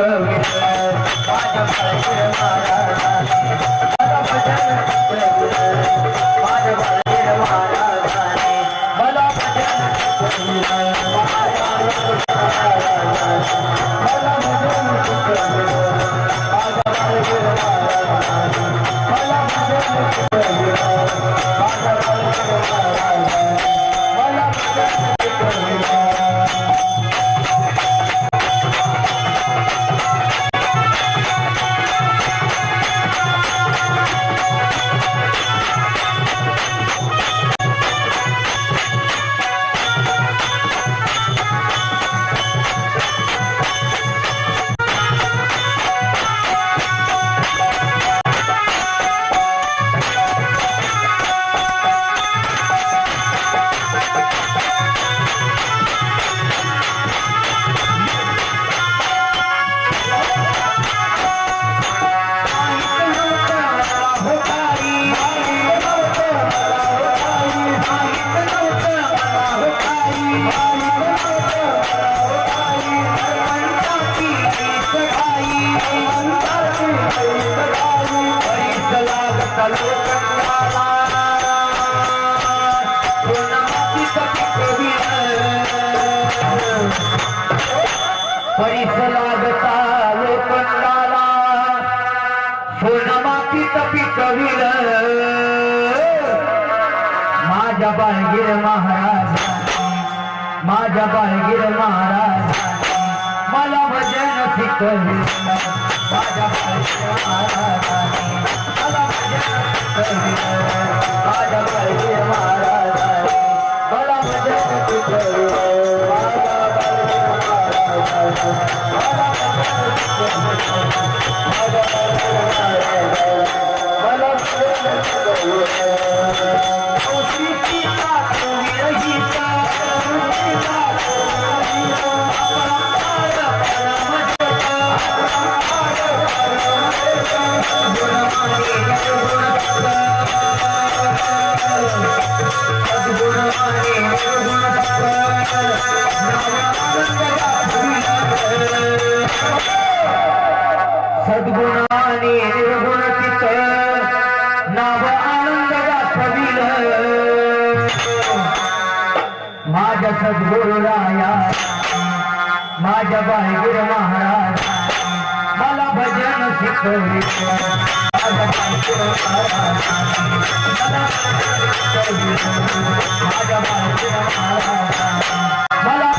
कविता माझ्या परिस लागता लोखंडाला सोनमातीत पिकविल. माझ्या बाळगीर महाराज माझ्या बाळगीर महाराज मला भजन शिकविल. माझ्या बाळगीर महाराज मला भजन शिकविल. माझ्या बाळगीर माझ्या माझ्या बाहेर महाराज मला भजन शिकविल. माझ्या बाळगीर मला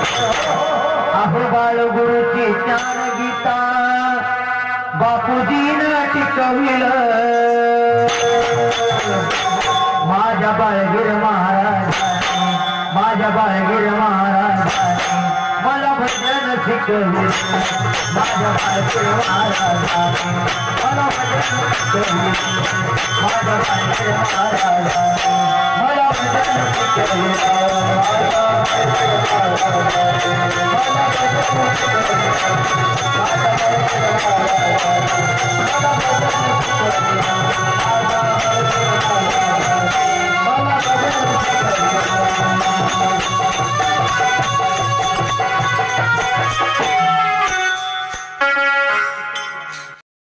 अहो बाळ गुरुची ज्ञान गीता बापूजीन टिकविल माझ्या बाळगीर महाराज माझ्या बाळगीर महाराज. मला भजन शिकवू माझ्या बायको आया मला भजन शिकवू माझ्या बायको आया मला भजन शिकवू